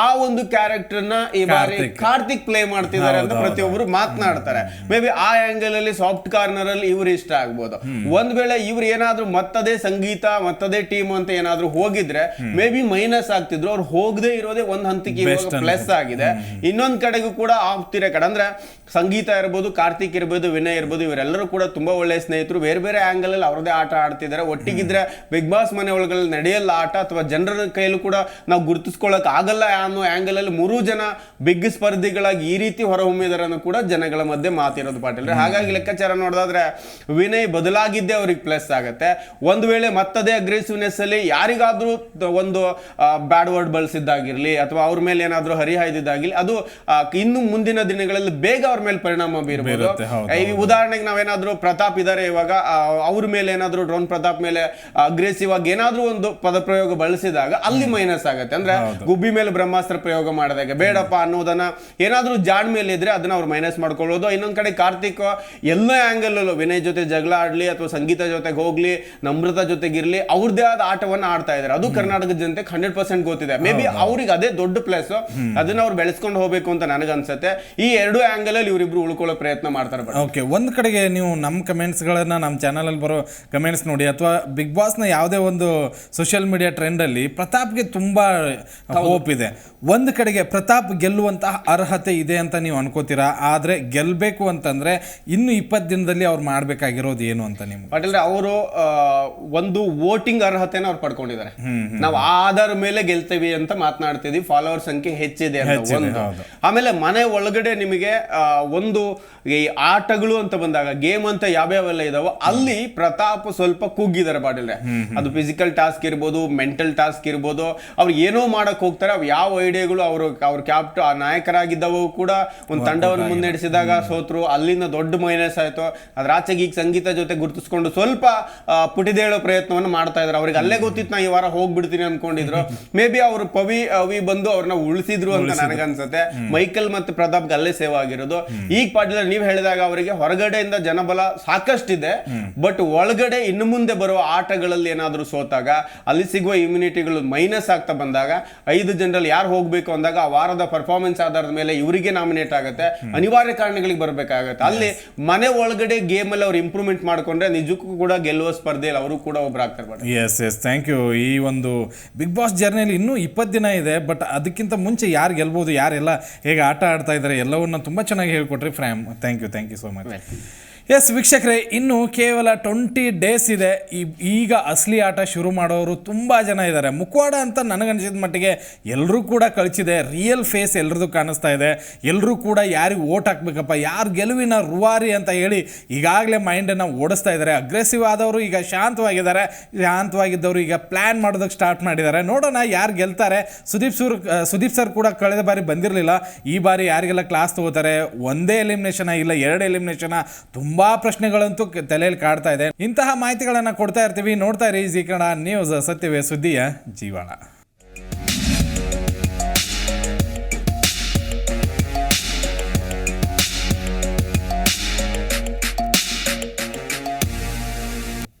ಆ ಒಂದು ಕ್ಯಾರೆಕ್ಟರ್ನ ಈ ಬಾರಿ ಕಾರ್ತಿಕ್. ಪ್ಲೇ ಮಾಡ್ತಿದ್ದಾರೆ ಅಂತ ಪ್ರತಿಯೊಬ್ಬರು ಮಾತನಾಡ್ತಾರೆ. ಮೇ ಬಿ ಆ ಆಂಗಲ್ ಅಲ್ಲಿ ಸಾಫ್ಟ್ ಕಾರ್ನರ್ ಅಲ್ಲಿ ಇವ್ರು ಇಷ್ಟ ಆಗ್ಬೋದು. ಒಂದ್ ವೇಳೆ ಇವ್ರು ಏನಾದ್ರೂ ಮತ್ತದೇ ಸಂಗೀತ ಮತ್ತದೇ ಟೀಮ್ ಅಂತ ಏನಾದ್ರು ಹೋಗಿದ್ರೆ ಮೇ ಬಿ ಮೈನಸ್ ಆಗ್ತಿದ್ರು. ಅವ್ರು ಹೋಗದೆ ಇರೋದೇ ಒಂದ್ ಹಂತಕ್ಕೆ ಪ್ಲಸ್ ಆಗಿದೆ. ಇನ್ನೊಂದ್ ಕಡೆಗೂ ಕೂಡ ಆಗ್ತಿರ ಕಡೆ ಅಂದ್ರೆ ಸಂಗೀತ ಇರ್ಬೋದು, ಕಾರ್ತಿಕ್ ಇರ್ಬೋದು, ವಿನಯ್ ಇರ್ಬೋದು, ಇವರೆಲ್ಲರೂ ಕೂಡ ತುಂಬಾ ಒಳ್ಳೆಯ ಸ್ನೇಹಿತರು. ಬೇರೆ ಬೇರೆ ಆಂಗಲ್ ಅಲ್ಲಿ ಅವ್ರದೇ ಆಟ ಆಡ್ತಿದ್ದಾರೆ. ಒಟ್ಟಿಗಿದ್ರೆ ಬಿಗ್ ಬಾಸ್ ಮನೆ ಒಳಗಲ್ಲಿ ನಡೆಯಲ್ಲ ಆಟ ಅಥವಾ ಜನರ ಕೈಯಲ್ಲೂ ಕೂಡ ನಾವು ಗುರುತಿಸ್ಕೊಳ್ಳೋಕೆ ಆಗಲ್ಲ ಅನ್ನೋ ಆಂಗಲ್ ಅಲ್ಲಿ ಮೂರು ಜನ ಬಿಗ್ ಸ್ಪರ್ಧಿಗಳಾಗಿ ಈ ರೀತಿ ಹೊರಹೊಮ್ಮಿದಾರೆ ಕೂಡ ಜನಗಳ ಮಧ್ಯೆ ಮಾತಿರೋದು ಪಾಟೀಲ್ ಹಾಗಾಗಿ ಲೆಕ್ಕಾಚಾರ ನೋಡೋದಾದ್ರೆ ವಿನಯ್ ಬದಲಾಗಿದ್ದೇ ಅವ್ರಿಗೆ ಪ್ಲಸ್ ಆಗುತ್ತೆ. ಒಂದು ವೇಳೆ ಮತ್ತದೇ ಅಗ್ರೆಸಿವ್ನೆಸ್ ಅಲ್ಲಿ ಯಾರಿಗಾದ್ರೂ ಒಂದು ಬ್ಯಾಡ್ ವರ್ಡ್ ಬಳಸಿದ್ದಾಗಿರ್ಲಿ ಅಥವಾ ಅವ್ರ ಮೇಲೆ ಏನಾದ್ರೂ ಹರಿಹಾಯ್ದಿದ್ದಾಗಿರ್ಲಿ, ಅದು ಇನ್ನು ಮುಂದಿನ ದಿನಗಳಲ್ಲಿ ಬೇಗ ಅವ್ರ ಮೇಲೆ ಪರಿಣಾಮ ಬೀರಬಹುದು ಉದಾಹರಣೆಗೆ ನಾವೇನಾದ್ರೂ ಪ್ರತಾಪ್ ಇದಾರೆ ಇವಾಗ ಅವ್ರ ಮೇಲೆ ಏನಾದ್ರೂ ಡ್ರೋನ್ ಪ್ರತಾಪ್ ಮೇಲೆ ಅಗ್ರೆಸಿವ್ ಆಗಿ ಏನಾದ್ರೂ ಒಂದು ಪದಪ್ರಯೋಗ ಬಳಸಿದಾಗ ಅಲ್ಲಿ ಮೈನಸ್ ಆಗುತ್ತೆ. ಅಂದ್ರೆ ಗುಬ್ಬಿ ಮೇಲೆ ಬ್ರಹ್ಮಾಸ್ತ್ರ ಪ್ರಯೋಗ ಮಾಡಿದಾಗ ಬೇಡಪ್ಪ ಅನ್ನೋದನ್ನ ಏನಾದ್ರೂ ಜಾಡ್ ಮೇಲೆ ಇದ್ರೆ ಅದನ್ನ ಅವ್ರು ಮೈನಸ್ ಮಾಡ್ಕೊಳ್ಳೋದು ಇನ್ನೊಂದ್ ಕಡೆ ಕಾರ್ತಿಕ್ ಎಲ್ಲ ಆಂಗಲ್ ಅಲ್ಲೂ ವಿನಯ್ ಜೊತೆ ಜಗಳ ಆಡ್ಲಿ ಅಥವಾ ಸಂಗೀತ ಜೊತೆಗೆ ಹೋಗ್ಲಿ ನಮ್ರತ ಜೊತೆಗಿರ್ಲಿ ಅವ್ರದೇ ಆದ ಆಟವನ್ನ ಆಡ್ತಾ ಇದಾರೆ. ಅದು ಕರ್ನಾಟಕದ ಜನತೆ ಹಂಡ್ರೆಡ್ ಪರ್ಸೆಂಟ್ ಗೊತ್ತಿದೆ. ಮೇ ಬಿ ಅವ್ರಿಗೆ ಅದೇ ದೊಡ್ಡ ಪ್ಲೇಸ್ ಅದನ್ನ ಅವ್ರು ಬೆಳೆಸ್ಕೊಂಡು ಹೋಗ್ಬೇಕು ಅಂತ ನನಗನ್ಸುತ್ತೆ ಈ ಎರಡು ಆಂಗಲ್ ಅಲ್ಲಿ ಇವರಿಬ್ರು ಉಳ್ಕೊಳ್ಳೋ ಪ್ರಯತ್ನ ಮಾಡ್ತಾರೆ ಬಟ್. ಓಕೆ ಒಂದು ಕಡೆಗೆ ನೀವು ನಮ್ಮ ಕಮೆಂಟ್ಸ್ಗಳನ್ನು ನಮ್ಮ ಚಾನಲಲ್ಲಿ ಬರೋ ಕಮೆಂಟ್ಸ್ ನೋಡಿ ಅಥವಾ ಬಿಗ್ ಬಾಸ್ನ ಯಾವುದೇ ಒಂದು ಸೋಷಿಯಲ್ ಮೀಡಿಯಾ ಟ್ರೆಂಡಲ್ಲಿ ಪ್ರತಾಪ್ಗೆ ತುಂಬ ಹೋಪ್ ಇದೆ. ಒಂದು ಕಡೆಗೆ ಪ್ರತಾಪ್ ಗೆಲ್ಲುವಂತಹ ಅರ್ಹತೆ ಇದೆ ಅಂತ ನೀವು ಅನ್ಕೋತೀರಾ? ಆದರೆ ಗೆಲ್ಲಬೇಕು ಅಂತಂದರೆ ಇನ್ನು ಇಪ್ಪತ್ತು ದಿನದಲ್ಲಿ ಅವ್ರು ಮಾಡಬೇಕಾಗಿರೋದು ಏನು ಅಂತ ನಿಮ್ಗೆ? ಪಾಟೀಲ್ ಅವರು ಒಂದು ವೋಟಿಂಗ್ ಅರ್ಹತೆನ ಅವ್ರು ಪಡ್ಕೊಂಡಿದ್ದಾರೆ. ನಾವು ಆಧಾರ ಮೇಲೆ ಗೆಲ್ತೇವೆ ಅಂತ ಮಾತನಾಡ್ತಿದ್ವಿ ಫಾಲೋವರ್ ಸಂಖ್ಯೆ ಹೆಚ್ಚಿದೆ ಅಂತ ಒಂದು. ಆಮೇಲೆ ಮನೆ ಒಳಗಡೆ ನಿಮಗೆ ಒಂದು ಈ ಆಟಗಳು ಅಂತ ಬಂದಾಗ ಗೇಮ್ ಅಂತ ಯಾವ್ಯಾವೆಲ್ಲ ಇದಾವೋ ಅಲ್ಲಿ ಪ್ರತಾಪ್ ಸ್ವಲ್ಪ ಕುಗ್ಗಿದ್ದಾರೆ ಪಾಟೀಲ್ರೆ ಅದು ಫಿಸಿಕಲ್ ಟಾಸ್ಕ್ ಇರ್ಬೋದು ಮೆಂಟಲ್ ಟಾಸ್ಕ್ ಇರ್ಬೋದು ಅವ್ರು ಏನೋ ಮಾಡಕ್ ಹೋಗ್ತಾರೆ ಅವ್ ಯಾವ ಐಡಿಯಾಗಳು ಅವರು ಅವ್ರ ಕ್ಯಾಪ್ಟ ನಾಯಕರಾಗಿದ್ದವು ಕೂಡ ಒಂದು ತಂಡವನ್ನು ಮುನ್ನಡೆಸಿದಾಗ ಸೋತ್ರು ಅಲ್ಲಿಂದ ದೊಡ್ಡ ಮೈನಸ್ ಆಯ್ತು. ಅದ್ರ ಆಚೆಗೆ ಈಗ ಸಂಗೀತ ಜೊತೆ ಗುರುತಿಸ್ಕೊಂಡು ಸ್ವಲ್ಪ ಪುಟಿದೇಳೋ ಪ್ರಯತ್ನವನ್ನು ಮಾಡ್ತಾ ಇದ್ರು ಅವ್ರಿಗೆ ಅಲ್ಲೇ ಗೊತ್ತಿತ್ತು ನಾ ಈ ವಾರ ಹೋಗ್ಬಿಡ್ತೀನಿ ಅನ್ಕೊಂಡಿದ್ರು. ಮೇ ಬಿ ಅವರು ಪವಿ ಅವಿ ಬಂದು ಅವ್ರನ್ನ ಉಳಿಸಿದ್ರು ಅಂತ ನನಗನ್ಸುತ್ತೆ. ಮೈಕಲ್ ಮತ್ತು ಪ್ರತಾಪ್ ಅಲ್ಲೇ ಸೇವ್ ಆಗಿರೋದು. ಈಗ ಪಾಟೀಲ್ ನೀವ್ ಹೇಳಿದಾಗ ಅವರಿಗೆ ಹೊರಗಡೆಯಿಂದ ಜನಬಲ ಸಾಕಷ್ಟಿದೆ ಬಟ್ ಒಳಗಡೆ ಇನ್ನು ಮುಂದೆ ಬರುವ ಆಟಗಳಲ್ಲಿ ಏನಾದರೂ ಸೋತಾಗ ಅಲ್ಲಿ ಸಿಗುವ ಇಮ್ಯುನಿಟಿಗಳು ಮೈನಸ್ ಆಗ್ತಾ ಬಂದಾಗ ಐದು ಜನರಲ್ಲಿ ಯಾರು ಹೋಗ್ಬೇಕು ಅಂದಾಗ ಆ ವಾರದ ಪರ್ಫಾರ್ಮೆನ್ಸ್ ಆಧಾರದ ಮೇಲೆ ಇವರಿಗೆ ನಾಮಿನೇಟ್ ಆಗುತ್ತೆ. ಅನಿವಾರ್ಯ ಕಾರಣಗಳಿಗೆ ಬರ್ಬೇಕಾಗತ್ತೆ. ಅಲ್ಲಿ ಮನೆ ಒಳಗಡೆ ಗೇಮ್ ಅಲ್ಲಿ ಅವ್ರು ಇಂಪ್ರೂವ್ಮೆಂಟ್ ಮಾಡ್ಕೊಂಡ್ರೆ ನಿಜಕ್ಕೂ ಕೂಡ ಗೆಲ್ಲುವ ಸ್ಪರ್ಧೆಯಲ್ಲಿ ಅವರು ಕೂಡ ಒಬ್ಬರು ಎಸ್ ಎಸ್ ಥ್ಯಾಂಕ್ ಯು ಈ ಒಂದು ಬಿಗ್ ಬಾಸ್ ಜರ್ನಿಯಲ್ಲಿ ಇನ್ನೂ ಇಪ್ಪತ್ತು ದಿನ ಇದೆ ಬಟ್ ಅದಕ್ಕಿಂತ ಮುಂಚೆ ಯಾರು ಗೆಲ್ಬೋದು ಯಾರೆಲ್ಲ ಹೇಗೆ ಆಟ ಆಡ್ತಾ ಇದ್ದಾರೆ ಎಲ್ಲವನ್ನ ತುಂಬಾ ಚೆನ್ನಾಗಿ ಹೇಳ್ಕೊಟ್ರಿ from thank you thank you so much yes ವೀಕ್ಷಕರೇ, ಇನ್ನು ಕೇವಲ ಟ್ವೆಂಟಿ ಡೇಸ್ ಇದೆ. ಈ- ಈಗ ಅಸಲಿ ಆಟ ಶುರು ಮಾಡೋರು ತುಂಬ ಜನ ಇದ್ದಾರೆ. ಮುಖವಾಡ ಅಂತ ನನಗನ್ಸಿದ ಮಟ್ಟಿಗೆ ಎಲ್ಲರೂ ಕೂಡ ಕಳಿಸಿದೆ. ರಿಯಲ್ ಫೇಸ್ ಎಲ್ರದ್ದು ಕಾಣಿಸ್ತಾ ಇದೆ. ಎಲ್ಲರೂ ಕೂಡ ಯಾರಿಗೆ ಓಟ್ ಹಾಕ್ಬೇಕಪ್ಪ, ಯಾರು ಗೆಲುವಿನ ರುವಾರಿ ಅಂತ ಹೇಳಿ ಈಗಾಗಲೇ ಮೈಂಡನ್ನು ಓಡಿಸ್ತಾ ಇದ್ದಾರೆ. ಅಗ್ರೆಸಿವ್ ಆದವರು ಈಗ ಶಾಂತವಾಗಿದ್ದಾರೆ. ಶಾಂತವಾಗಿದ್ದವರು ಈಗ ಪ್ಲ್ಯಾನ್ ಮಾಡೋದಕ್ಕೆ ಸ್ಟಾರ್ಟ್ ಮಾಡಿದ್ದಾರೆ. ನೋಡೋಣ ಯಾರು ಗೆಲ್ತಾರೆ. ಸುದೀಪ್ ಸೂರ್ ಸುದೀಪ್ ಸರ್ ಕೂಡ ಕಳೆದ ಬಾರಿ ಬಂದಿರಲಿಲ್ಲ. ಈ ಬಾರಿ ಯಾರಿಗೆಲ್ಲ ಕ್ಲಾಸ್ ತಗೋತಾರೆ? ಒಂದೇ ಎಲಿಮಿನೇಷನ್ ಇಲ್ಲ, ಎರಡು ಎಲಿಮಿನೇಷನ್ ತುಂಬಾ ಪ್ರಶ್ನೆಗಳಂತೂ ಕ- ತಲೆಯಲ್ಲಿ ಕಾಡ್ತಾ ಇದೆ. ಇಂತಹ ಮಾಹಿತಿಗಳನ್ನು ಕೊಡ್ತಾ ಇರ್ತೀವಿ. ನೋಡ್ತಾ ಇರಿ. ಜಿ ಕನ್ನಡ ನ್ಯೂಸ್ ಸತ್ಯವೇ ಸುದ್ದಿಯ ಜೀವಾಳ